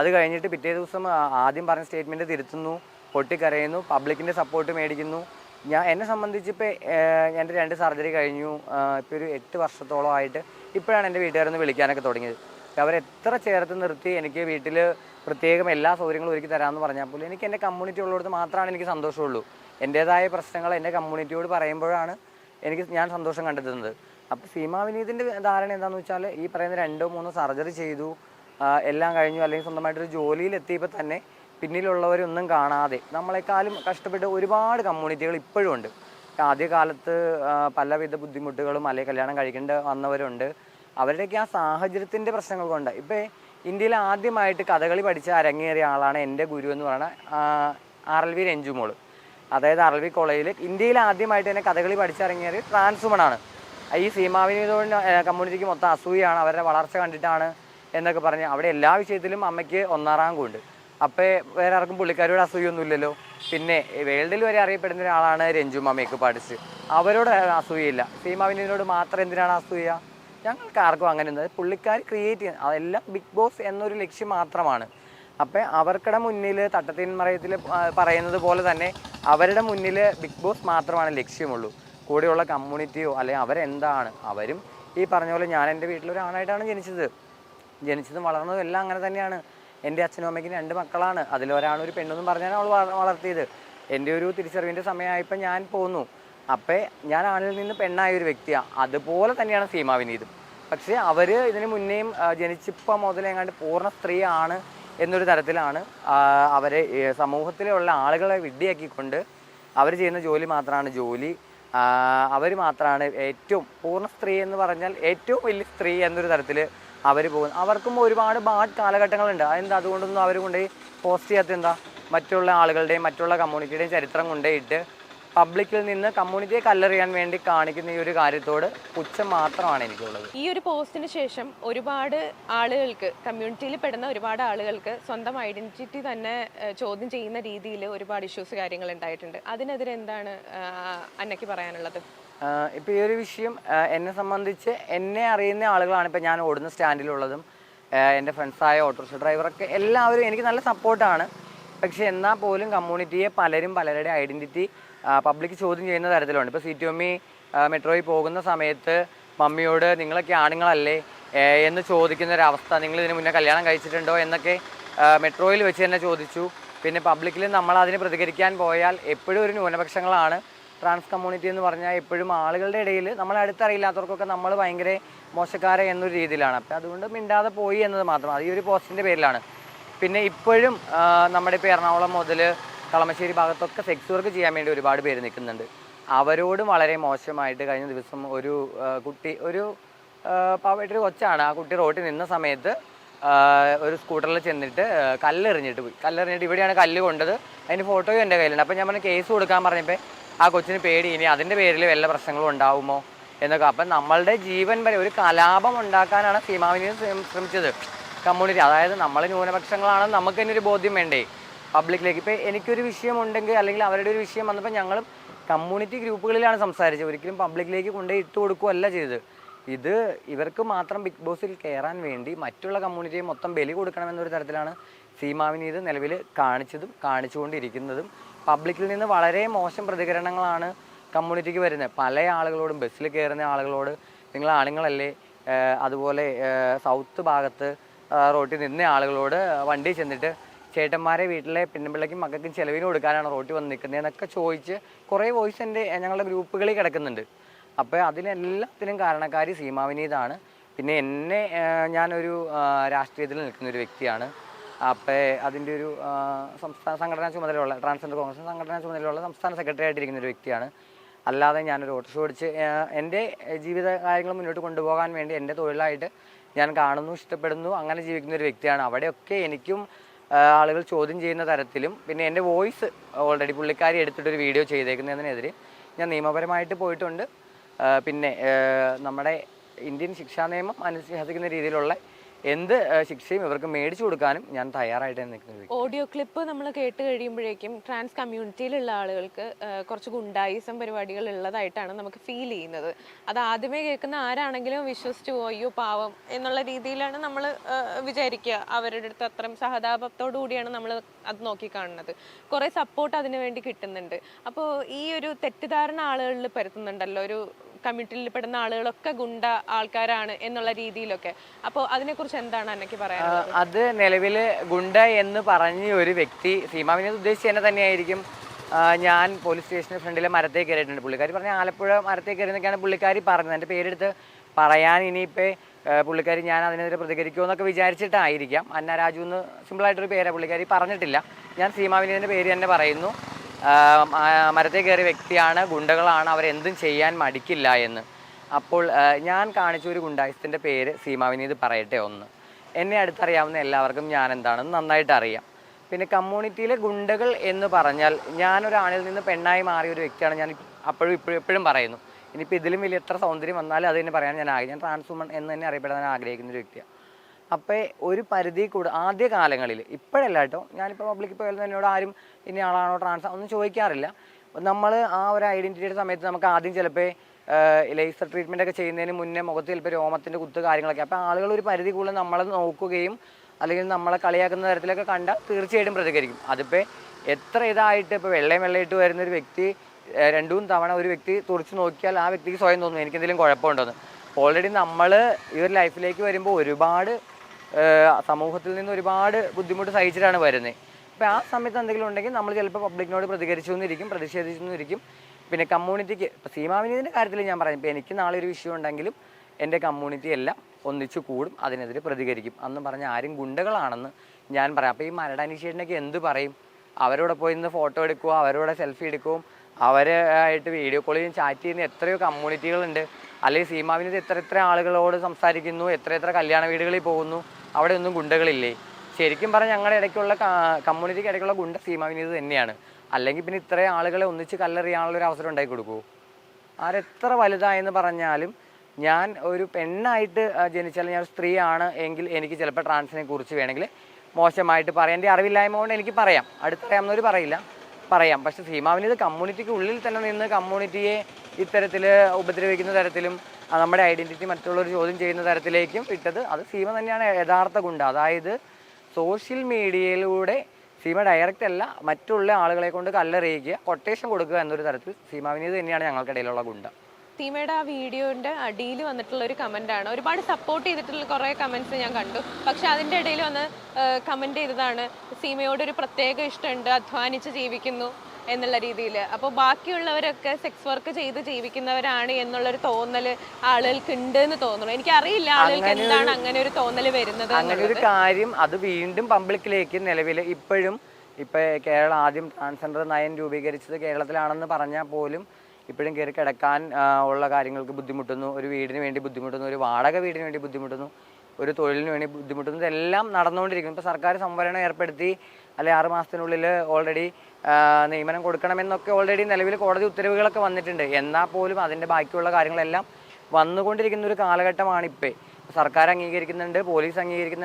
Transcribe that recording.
അത് കഴിഞ്ഞിട്ട് പിറ്റേ ദിവസം ആദ്യം പറഞ്ഞ സ്റ്റേറ്റ്മെന്റ് തിരുത്തുന്നു പൊട്ടിക്കരയുന്നു പബ്ലിക്കിന്റെ സപ്പോർട്ട് മേടിക്കുന്നു. ഞാൻ എന്നെ സംബന്ധിച്ച് ഇപ്പോൾ എന്റെ രണ്ട് സർജറി കഴിഞ്ഞു. ഇപ്പോൾ ഒരു എട്ട് വർഷത്തോളം ആയിട്ട് ഇപ്പോഴാണ് എന്റെ വീട്ടുകാരൊന്ന് വിളിക്കാനൊക്കെ തുടങ്ങിയത്. അവരെത്ര ചേർത്ത് നിർത്തി എനിക്ക് വീട്ടിൽ പ്രത്യേകം എല്ലാ സൗകര്യങ്ങളും ഒരുക്കി തരാമെന്ന് പറഞ്ഞാൽ പോലും എനിക്ക് എന്റെ കമ്മ്യൂണിറ്റി ഉള്ളിടത്ത് മാത്രമാണ് എനിക്ക് സന്തോഷമുള്ളൂ. എന്റേതായ പ്രശ്നങ്ങൾ എന്റെ കമ്മ്യൂണിറ്റിയോട് പറയുമ്പോഴാണ് എനിക്ക് ഞാൻ സന്തോഷം കണ്ടെത്തുന്നത്. അപ്പോൾ സീമാ വിനീതിന്റെ ധാരണ എന്താണെന്ന് വെച്ചാൽ ഈ പറയുന്ന രണ്ടോ മൂന്നോ സർജറി ചെയ്തു. എല്ലാം കഴിഞ്ഞു. അല്ലെങ്കിൽ സ്വന്തമായിട്ടൊരു ജോലിയിൽ എത്തിയപ്പോൾ തന്നെ പിന്നിലുള്ളവരൊന്നും കാണാതെ നമ്മളെക്കാളും കഷ്ടപ്പെട്ട് ഒരുപാട് കമ്മ്യൂണിറ്റികൾ ഇപ്പോഴും ഉണ്ട്. ആദ്യകാലത്ത് പലവിധ ബുദ്ധിമുട്ടുകളും അല്ലെങ്കിൽ കല്യാണം കഴിക്കേണ്ട വന്നവരുണ്ട്. അവരുടെയൊക്കെ ആ സാഹചര്യത്തിന്റെ പ്രശ്നങ്ങൾ കൊണ്ട് ഇപ്പോൾ ഇന്ത്യയിൽ ആദ്യമായിട്ട് കഥകളി പഠിച്ച അരങ്ങേറിയ ആളാണ് എന്റെ ഗുരു എന്ന് പറയുന്ന ആർ എൽ വി രഞ്ജുമോൾ. അതായത് ആർ എൽ വി കോളേജിൽ ഇന്ത്യയിൽ ആദ്യമായിട്ട് തന്നെ കഥകളി പഠിച്ച് അരങ്ങേറിയ ട്രാൻസ്വുമണാണ് ഈ സീമാവിനോട് കമ്മ്യൂണിറ്റിക്ക് മൊത്തം അസൂയാണ് അവരുടെ വളർച്ച കണ്ടിട്ടാണ് എന്നൊക്കെ പറഞ്ഞ് അവിടെ എല്ലാ വിഷയത്തിലും അമ്മയ്ക്ക് ഒന്നാം റാങ്കുണ്ട് അപ്പോൾ വേറെ ആർക്കും പുള്ളിക്കാരോട് അസൂയൊന്നുമില്ലല്ലോ. പിന്നെ വേൾഡിൽ വരെ അറിയപ്പെടുന്ന ഒരാളാണ് രഞ്ജു മേക്കപ്പ് ആർട്ടിസ്റ്റ് അവരോട് അസൂയയില്ല. സീമാവിനോട് മാത്രം എന്തിനാണ് അസൂയ? ഞങ്ങൾക്ക് ആർക്കും അങ്ങനെ ഉണ്ട് പുള്ളിക്കാർ ക്രിയേറ്റ് ചെയ്യുന്നത് അതെല്ലാം ബിഗ് ബോസ് എന്നൊരു ലക്ഷ്യം മാത്രമാണ്. അപ്പം അവർക്കിടെ മുന്നിൽ തട്ടത്തിൻ മറയത്തിൽ പറയുന്നത് പോലെ തന്നെ അവരുടെ മുന്നിൽ ബിഗ് ബോസ് മാത്രമാണ് ലക്ഷ്യമുള്ളൂ. കൂടെയുള്ള കമ്മ്യൂണിറ്റിയോ അല്ലെങ്കിൽ അവരെന്താണ്? അവരും ഈ പറഞ്ഞ പോലെ ഞാൻ എന്റെ വീട്ടിലൊരാണായിട്ടാണ് ജനിച്ചത്. ജനിച്ചതും വളർന്നതും എല്ലാം അങ്ങനെ തന്നെയാണ്. എന്റെ അച്ഛനും അമ്മയ്ക്കും രണ്ട് മക്കളാണ്. അതിലൊരാണൊരു പെണ്ണെന്നും പറഞ്ഞാണ് അവൾ വളർത്തിയത്. എന്റെ ഒരു തിരിച്ചറിവിന്റെ സമയമായപ്പോൾ ഞാൻ പോന്നു അപ്പോൾ ഞാൻ ആണിൽ നിന്ന് പെണ്ണായ ഒരു വ്യക്തിയാണ് അതുപോലെ തന്നെയാണ് സീമാ വിനീതും. പക്ഷേ അവർ ഇതിന് മുന്നേയും ജനിച്ചപ്പോൾ മുതലെങ്ങാണ്ട് പൂർണ സ്ത്രീയാണ് എന്നൊരു തരത്തിലാണ് അവരെ സമൂഹത്തിലുള്ള ആളുകളെ വിഡ്ഢിയാക്കിക്കൊണ്ട് അവർ ചെയ്യുന്ന ജോലി മാത്രമാണ് ജോലി. അവർ മാത്രമാണ് ഏറ്റവും പൂർണ സ്ത്രീ എന്ന് പറഞ്ഞാൽ ഏറ്റവും വലിയ സ്ത്രീ എന്നൊരു തരത്തിൽ അവർ പോകുന്നു. അവർക്കും ഒരുപാട് ബാഡ് കാലഘട്ടങ്ങളുണ്ട്. അതെന്താ? അതുകൊണ്ടൊന്നും അവർ കൊണ്ടുപോയി പോസ്റ്റ് ചെയ്യാത്ത എന്താ? മറ്റുള്ള ആളുകളുടെയും മറ്റുള്ള കമ്മ്യൂണിറ്റിയുടെയും ചരിത്രം കൊണ്ടുപോയിട്ട് പബ്ലിക്കിൽ നിന്ന് കമ്മ്യൂണിറ്റിയെ കല്ലെറിയാൻ വേണ്ടി കാണിക്കുന്ന ഈ ഒരു കാര്യത്തോട് പുച്ഛം മാത്രമാണ് എനിക്കുള്ളത്. ഈ ഒരു പോസ്റ്റിന് ശേഷം ഒരുപാട് ആളുകൾക്ക് കമ്മ്യൂണിറ്റിയിൽ പെടുന്ന ഒരുപാട് ആളുകൾക്ക് സ്വന്തം ഐഡന്റിറ്റി തന്നെ ചോദ്യം ചെയ്യുന്ന രീതിയിൽ ഒരുപാട് ഇഷ്യൂസ് കാര്യങ്ങൾ ഉണ്ടായിട്ടുണ്ട്. അതിനെതിരെ എന്താണ് അന്നയ്ക്ക് പറയാനുള്ളത്? ആഹ് ഇപ്പൊ ഈ ഒരു വിഷയം എന്നെ സംബന്ധിച്ച് എന്നെ അറിയുന്ന ആളുകളാണ് ഇപ്പൊ ഞാൻ ഓടുന്ന സ്റ്റാൻഡിലുള്ളതും എന്റെ ഫ്രണ്ട്സായ ഓട്ടോറിക്ഷ ഡ്രൈവറൊക്കെ എല്ലാവരും എനിക്ക് നല്ല സപ്പോർട്ടാണ് പക്ഷെ എന്നാൽ പോലും കമ്മ്യൂണിറ്റിയെ പലരും പലരുടെ ഐഡന്റിറ്റി പബ്ലിക് ചോദ്യം ചെയ്യുന്ന തരത്തിലുണ്ട്. ഇപ്പോൾ സി ടി എമ്മി മെട്രോയിൽ പോകുന്ന സമയത്ത് മമ്മിയോട് നിങ്ങളൊക്കെ ആണുങ്ങളല്ലേ എന്ന് ചോദിക്കുന്ന ഒരു അവസ്ഥ നിങ്ങൾ ഇതിന് മുന്നേ കല്യാണം കഴിച്ചിട്ടുണ്ടോ എന്നൊക്കെ മെട്രോയിൽ വെച്ച് തന്നെ ചോദിച്ചു. പിന്നെ പബ്ലിക്കിൽ നമ്മൾ അതിന് പ്രതികരിക്കാൻ പോയാൽ എപ്പോഴും ഒരു ന്യൂനപക്ഷങ്ങളാണ്. ട്രാൻസ് കമ്മ്യൂണിറ്റി എന്ന് പറഞ്ഞാൽ എപ്പോഴും ആളുകളുടെ ഇടയിൽ നമ്മളെ അടുത്തറിയില്ലാത്തവർക്കൊക്കെ നമ്മൾ ഭയങ്കര മോശക്കാരെ എന്നൊരു രീതിയിലാണ്. അപ്പം അതുകൊണ്ട് മിണ്ടാതെ പോയി എന്നത് മാത്രം. അത് ഈ ഒരു പോസ്റ്റിന്റെ പേരിലാണ്. പിന്നെ ഇപ്പോഴും നമ്മുടെ ഇപ്പോൾ എറണാകുളം മുതൽ കളമശ്ശേരി ഭാഗത്തൊക്കെ സെക്സ് വർക്ക് ചെയ്യാൻ വേണ്ടി ഒരുപാട് പേര് നിൽക്കുന്നുണ്ട്. അവരോടും വളരെ മോശമായിട്ട് കഴിഞ്ഞ ദിവസം ഒരു കുട്ടി ഒരു ആ, പാവമായിട്ടൊരു കൊച്ചാണ്. ആ കുട്ടി റോട്ടിൽ നിന്ന സമയത്ത് ഒരു സ്കൂട്ടറിൽ ചെന്നിട്ട് കല്ലെറിഞ്ഞിട്ട് പോയി. കല്ലെറിഞ്ഞിട്ട് ഇവിടെയാണ് കല്ല് കൊണ്ടത്. അതിന്റെ ഫോട്ടോയും എന്റെ കയ്യിലുണ്ട്. അപ്പോൾ ഞാൻ പറഞ്ഞു കേസ് കൊടുക്കാൻ പറഞ്ഞപ്പോൾ ആ കൊച്ചിന് പേടി. ഇനി അതിന്റെ പേരിൽ വല്ല പ്രശ്നങ്ങളും ഉണ്ടാവുമോ എന്നൊക്കെ. അപ്പം നമ്മളുടെ ജീവൻ വരെ ഒരു കലാപം ഉണ്ടാക്കാനാണ് സീമാവിനി ശ്രമിച്ചത്. കമ്മ്യൂണിറ്റി. അതായത് നമ്മൾ ന്യൂനപക്ഷങ്ങളാണെന്ന് നമുക്ക് തന്നെ ഒരു ബോധ്യം വേണ്ടേ? പബ്ലിക്കിലേക്ക്. ഇപ്പോൾ എനിക്കൊരു വിഷയം ഉണ്ടെങ്കിൽ അല്ലെങ്കിൽ അവരുടെ ഒരു വിഷയം വന്നപ്പോൾ ഞങ്ങൾ കമ്മ്യൂണിറ്റി ഗ്രൂപ്പുകളിലാണ് സംസാരിച്ചത്. ഒരിക്കലും പബ്ലിക്കിലേക്ക് കൊണ്ടുപോയി ഇട്ട് കൊടുക്കുകയല്ല ചെയ്തത്. ഇത് ഇവർക്ക് മാത്രം ബിഗ് ബോസിൽ കയറാൻ വേണ്ടി മറ്റുള്ള കമ്മ്യൂണിറ്റിയെ മൊത്തം ബലി കൊടുക്കണമെന്നൊരു തരത്തിലാണ് സീമാവിനി ഇത് നിലവിൽ കാണിച്ചതും കാണിച്ചുകൊണ്ടിരിക്കുന്നതും. പബ്ലിക്കിൽ നിന്ന് വളരെ മോശം പ്രതികരണങ്ങളാണ് കമ്മ്യൂണിറ്റിക്ക് വരുന്നത്. പല ആളുകളോടും ബസ്സിൽ കയറുന്ന ആളുകളോട് നിങ്ങൾ ആണുങ്ങളല്ലേ അതുപോലെ സൗത്ത് ഭാഗത്ത് റോട്ടിൽ നിന്ന ആളുകളോട് വണ്ടി ചെന്നിട്ട് ചേട്ടന്മാരെ വീട്ടിലെ പെണ്ണുപിള്ളയ്ക്കും മക്കൾക്കും ചിലവിന് കൊടുക്കാനാണ് റോട്ടിൽ വന്ന് നിൽക്കുന്നത് എന്നൊക്കെ ചോദിച്ച് കുറേ വോയിസ് എന്റെ ഞങ്ങളുടെ ഗ്രൂപ്പുകളിൽ കിടക്കുന്നുണ്ട്. അപ്പോൾ അതിനെല്ലാത്തിനും കാരണക്കാരി സീമാവിനീതാണ്. പിന്നെ എന്നെ ഞാനൊരു രാഷ്ട്രീയത്തിൽ നിൽക്കുന്ന ഒരു വ്യക്തിയാണ്. അപ്പോൾ അതിന്റെ ഒരു സംസ്ഥാന സംഘടനാ ചുമതലയുള്ള ട്രാൻസ്ജെൻഡർ കോൺഗ്രസ് സംഘടനാ ചുമതലയുള്ള സംസ്ഥാന സെക്രട്ടറി ആയിട്ടിരിക്കുന്ന ഒരു വ്യക്തിയാണ്. അല്ലാതെ ഞാനൊരു ഓട്ടോറിക്ഷ ഓടിച്ച് എന്റെ ജീവിത കാര്യങ്ങൾ മുന്നോട്ട് കൊണ്ടുപോകാൻ വേണ്ടി എന്റെ തൊഴിലായിട്ട് ഞാൻ കാണുന്നു ഇഷ്ടപ്പെടുന്നു അങ്ങനെ ജീവിക്കുന്ന ഒരു വ്യക്തിയാണ്. അവിടെയൊക്കെ എനിക്കും ആളുകൾ ചോദ്യം ചെയ്യുന്ന തരത്തിലും പിന്നെ എന്റെ വോയിസ് ഓൾറെഡി പുള്ളിക്കാരി എടുത്തിട്ടൊരു വീഡിയോ ചെയ്തേക്കുന്നതിനെതിരെ ഞാൻ നിയമപരമായിട്ട് പോയിട്ടുണ്ട്. പിന്നെ നമ്മുടെ ഇന്ത്യൻ ശിക്ഷാ നിയമം അനുസരിക്കുന്ന രീതിയിലുള്ള എന്ത് ശിക്ഷയും ഇവർക്ക് മേടിച്ചു കൊടുക്കാനും ഞാൻ തയ്യാറായിട്ട് നിൽക്കുന്ന ഓഡിയോ ക്ലിപ്പ് നമ്മൾ കേട്ട് കഴിയുമ്പോഴേക്കും ട്രാൻസ് കമ്മ്യൂണിറ്റിയിലുള്ള ആളുകൾക്ക് കുറച്ച് ഗുണ്ടായിസം പരിപാടികൾ ഉള്ളതായിട്ടാണ് നമുക്ക് ഫീൽ ചെയ്യുന്നത്. അത് ആദ്യമേ കേൾക്കുന്ന ആരാണെങ്കിലും വിശ്വസിച്ചു പോയോ പാവം എന്നുള്ള രീതിയിലാണ് നമ്മൾ വിചാരിക്കുക. അവരുടെ അടുത്ത് അത്രയും സഹതാപത്തോടു കൂടിയാണ് നമ്മൾ അത് നോക്കിക്കാണുന്നത് കുറേ സപ്പോർട്ട് അതിനു വേണ്ടി കിട്ടുന്നുണ്ട്. അപ്പോൾ ഈ ഒരു തെറ്റിദ്ധാരണ ആളുകളിൽ പരത്തുന്നുണ്ടല്ലോ. ഒരു കമ്മ്യൂണിറ്റിയിൽ പെടുന്ന ആളുകളൊക്കെ ഗുണ്ട ആൾക്കാരാണ് എന്നുള്ള രീതിയിലൊക്കെ. അപ്പോൾ അതിനെക്കുറിച്ച് എന്താണ് ആ, പറയാനുള്ളത്? അത് നിലവിൽ ഗുണ്ട എന്ന് പറഞ്ഞ ഒരു വ്യക്തി സീമാവിനെ ഉദ്ദേശിച്ച് തന്നെ തന്നെയായിരിക്കും. ഞാൻ പോലീസ് സ്റ്റേഷന് ഫ്രണ്ടിലെ മരത്തേ കയറിയിട്ടുണ്ട് പുള്ളിക്കാരി. പറഞ്ഞ ആലപ്പുഴ മരത്തേ കയറിയെന്നൊക്കെയാണ് പുള്ളിക്കാരി പറഞ്ഞത്. എന്റെ പേരെടുത്ത് പറയാൻ ഇനിയിപ്പോൾ പുള്ളിക്കാരി ഞാൻ അതിനെതിരെ പ്രതികരിക്കുമോ എന്നൊക്കെ വിചാരിച്ചിട്ടായിരിക്കാം. അന്ന രാജു എന്ന് സിമ്പിളായിട്ടൊരു പേരാണ് പുള്ളിക്കാരി പറഞ്ഞിട്ടില്ല. ഞാൻ സീമാവിനീതിന്റെ പേര് തന്നെ പറയുന്നു. ആ, മ- മരത്തേ കയറിയ വ്യക്തിയാണ് ഗുണ്ടകളാണ് അവരെന്തും ചെയ്യാൻ മടിക്കില്ല എന്ന്. അപ്പോൾ ഞാൻ കാണിച്ച ഒരു ഗുണ്ടായസത്തിന്റെ പേര് സീമാവിനീത് പറയട്ടെ ഒന്ന്. എന്നെ അടുത്തറിയാവുന്ന എല്ലാവർക്കും ഞാൻ എന്താണെന്ന് നന്നായിട്ട് അറിയാം. പിന്നെ കമ്മ്യൂണിറ്റിയിലെ ഗുണ്ടകൾ എന്ന് പറഞ്ഞാൽ ഞാനൊരാണിൽ നിന്ന് പെണ്ണായി മാറിയ ഒരു വ്യക്തിയാണ് ഞാൻ അപ്പോഴും ഇപ്പോഴും എപ്പോഴും പറയുന്നു. ഇനിയിപ്പോൾ ഇതിലും വലിയ എത്ര സൗന്ദര്യം വന്നാലും അത് തന്നെ പറയാൻ ഞാൻ ആഗ്രഹിക്കും ഞാൻ ട്രാൻസ്വുമൺ എന്ന് തന്നെ അറിയപ്പെടാൻ ആഗ്രഹിക്കുന്ന ഒരു വ്യക്തിയാണ്. അപ്പോൾ ഒരു പരിധി കൂടെ ആദ്യ കാലങ്ങളിൽ ഇപ്പോഴല്ല കേട്ടോ ഞാനിപ്പോൾ പബ്ലിക്കിൽ പോയാലും എന്നോട് ആരും ഇനി ആളാണോ ട്രാൻസ് ഒന്നും ചോദിക്കാറില്ല. നമ്മൾ ആ ഒരു ഐഡന്റിറ്റിയുടെ സമയത്ത് നമുക്ക് ആദ്യം ചിലപ്പോൾ ലേസർ ട്രീറ്റ്മെന്റ് ഒക്കെ ചെയ്യുന്നതിന് മുന്നേ മുഖത്ത് ചിലപ്പോൾ രോമത്തിന്റെ കുത്ത് കാര്യങ്ങളൊക്കെ. അപ്പോൾ ആളുകൾ ഒരു പരിധി കൂടുതൽ നമ്മളെ നോക്കുകയും അല്ലെങ്കിൽ നമ്മളെ കളിയാക്കുന്ന തരത്തിലൊക്കെ കണ്ടാൽ തീർച്ചയായിട്ടും പ്രതികരിക്കും. അതിപ്പോൾ എത്ര ഇതായിട്ട് ഇപ്പോൾ വെള്ളയും വെള്ളയിട്ട് വരുന്ന ഒരു വ്യക്തി രണ്ടും തവണ ഒരു വ്യക്തി തുറച്ച് നോക്കിയാൽ ആ വ്യക്തിക്ക് സ്വയം തോന്നും എനിക്ക് എന്തെങ്കിലും കുഴപ്പമുണ്ടോന്ന്. ഓൾറെഡി നമ്മൾ ഈ ഒരു ലൈഫിലേക്ക് വരുമ്പോൾ ഒരുപാട് സമൂഹത്തിൽ നിന്ന് ഒരുപാട് ബുദ്ധിമുട്ട് സഹിച്ചിട്ടാണ് വരുന്നത് അപ്പോൾ ആ സമയത്ത് എന്തെങ്കിലും ഉണ്ടെങ്കിൽ നമ്മൾ ചിലപ്പോൾ പബ്ലിക്കിനോട് പ്രതികരിച്ചു എന്നിരിക്കും പ്രതിഷേധിച്ചു എന്നിരിക്കും പിന്നെ കമ്മ്യൂണിറ്റിക്ക് ഇപ്പോൾ സീമാവിനീതിന്റെ കാര്യത്തിൽ ഞാൻ പറയാം. ഇപ്പോൾ എനിക്ക് നാളെ ഒരു വിഷയം ഉണ്ടെങ്കിലും എന്റെ കമ്മ്യൂണിറ്റി എല്ലാം ഒന്നിച്ചു കൂടും അതിനെതിരെ പ്രതികരിക്കും. അന്ന് പറഞ്ഞ ആരും ഗുണ്ടകളാണെന്ന് ഞാൻ പറയാം. അപ്പോൾ ഈ മരട മരടാനിഷേടിനൊക്കെ എന്ത് പറയും? അവരോട് പോയി നിന്ന് ഫോട്ടോ എടുക്കുക അവരോട് സെൽഫി എടുക്കുകയും അവരായിട്ട് വീഡിയോ കോൾ ചെയ്യും ചാറ്റ് ചെയ്യുന്ന എത്രയോ കമ്മ്യൂണിറ്റികളുണ്ട് അല്ലെങ്കിൽ സീമാവിനത് എത്ര എത്ര ആളുകളോട് സംസാരിക്കുന്നു എത്ര എത്ര കല്യാണ വീടുകളിൽ പോകുന്നു അവിടെ ഒന്നും ഗുണ്ടകളില്ലേ? ശരിക്കും പറഞ്ഞാൽ ഞങ്ങളുടെ ഇടയ്ക്കുള്ള കമ്മ്യൂണിറ്റിക്ക് ഇടയ്ക്കുള്ള ഗുണ്ട സീമാവിനീത് തന്നെയാണ്. അല്ലെങ്കിൽ പിന്നെ ഇത്രയും ആളുകളെ ഒന്നിച്ച് കല്ലെറിയാനുള്ള ഒരു അവസരം ഉണ്ടാക്കി കൊടുക്കൂ ആരെത്ര വലുതായെന്ന് പറഞ്ഞാലും ഞാൻ ഒരു പെണ്ണായിട്ട് ജനിച്ചാൽ ഞാൻ സ്ത്രീയാണ് എങ്കിൽ എനിക്ക് ചിലപ്പോൾ ട്രാൻസിനെ കുറിച്ച് വേണമെങ്കിൽ മോശമായിട്ട് പറയാം. എന്റെ അറിവില്ലായ്മ കൊണ്ട് എനിക്ക് പറയാം. അടുത്തറിയാമെന്നൊരു പറയില്ല. പറയാം. പക്ഷെ സീമാവിന് ഇത് കമ്മ്യൂണിറ്റിക്ക് ഉള്ളിൽ തന്നെ നിന്ന് കമ്മ്യൂണിറ്റിയെ ഇത്തരത്തിൽ ഉപദ്രവിക്കുന്ന തരത്തിലും നമ്മുടെ ഐഡന്റിറ്റി മറ്റുള്ളവർ ചോദ്യം ചെയ്യുന്ന തരത്തിലേക്കും ഇട്ടത്. അത് സീമ തന്നെയാണ് യഥാർത്ഥ ഗുണ്ട. അതായത് സോഷ്യൽ മീഡിയയിലൂടെ സീമ ഡയറക്റ്റ് അല്ല മറ്റുള്ള ആളുകളെ കൊണ്ട് കല്ലെറിയിക്കുക കൊട്ടേഷൻ കൊടുക്കുക എന്നൊരു തരത്തിൽ സീമാവിനീത് തന്നെയാണ് ഞങ്ങൾക്കിടയിലുള്ള ഗുണ്ട. സീമയുടെ ആ വീഡിയോന്റെ അടിയിൽ വന്നിട്ടുള്ള ഒരു കമന്റ് ആണ്. ഒരുപാട് സപ്പോർട്ട് ചെയ്തിട്ടുള്ള കുറേ കമന്റ്സ് ഞാൻ കണ്ടു. പക്ഷെ അതിന്റെ ഇടയിൽ വന്ന് കമന്റ് ചെയ്തതാണ് സീമയോട് ഒരു പ്രത്യേക ഇഷ്ടമുണ്ട് അധ്വാനിച്ച് ജീവിക്കുന്നു. എന്നുള്ള രീതിയിൽ അപ്പോൾ ബാക്കിയുള്ളവരൊക്കെ സെക്സ് വർക്ക് ചെയ്ത് ജീവിക്കുന്നവരാണ് എന്നുള്ളൊരു തോന്നൽ ആളുകൾക്ക് ഉണ്ട് എന്ന് തോന്നുന്നു. എനിക്കറിയില്ല ആളുകൾക്ക് എന്താണ് അങ്ങനെ ഒരു തോന്നൽ വരുന്നത് അങ്ങനെ ഒരു കാര്യം അത് വീണ്ടും പബ്ലിക്കിലേക്ക് നിലവിൽ ഇപ്പോഴും ഇപ്പൊ കേരളം ആദ്യം ട്രാൻസ്ജെൻഡർ നയം രൂപീകരിച്ചത് കേരളത്തിലാണെന്ന് പറഞ്ഞാൽ പോലും ഇപ്പോഴും കയറി കിടക്കാൻ ഉള്ള കാര്യങ്ങൾക്ക് ബുദ്ധിമുട്ടുന്നു. ഒരു വീടിന് വേണ്ടി ബുദ്ധിമുട്ടുന്നു. ഒരു വാടക വീടിന് വേണ്ടി ബുദ്ധിമുട്ടുന്നു. ഒരു തൊഴിലിന് വേണ്ടി ബുദ്ധിമുട്ടുന്നു. ഇതെല്ലാം നടന്നുകൊണ്ടിരിക്കുന്നു. ഇപ്പോൾ സർക്കാർ സംവരണം ഏർപ്പെടുത്തി. അല്ലെ ആറ് മാസത്തിനുള്ളിൽ ഓൾറെഡി നിയമനം കൊടുക്കണമെന്നൊക്കെ ഓൾറെഡി നിലവിൽ കോടതി ഉത്തരവുകളൊക്കെ വന്നിട്ടുണ്ട്. എന്നാൽ പോലും അതിന്റെ ബാക്കിയുള്ള കാര്യങ്ങളെല്ലാം വന്നുകൊണ്ടിരിക്കുന്ന ഒരു കാലഘട്ടമാണ് ഇപ്പം. സർക്കാർ അംഗീകരിക്കുന്നുണ്ട് പോലീസ് അംഗീകരിക്കുന്നുണ്ട്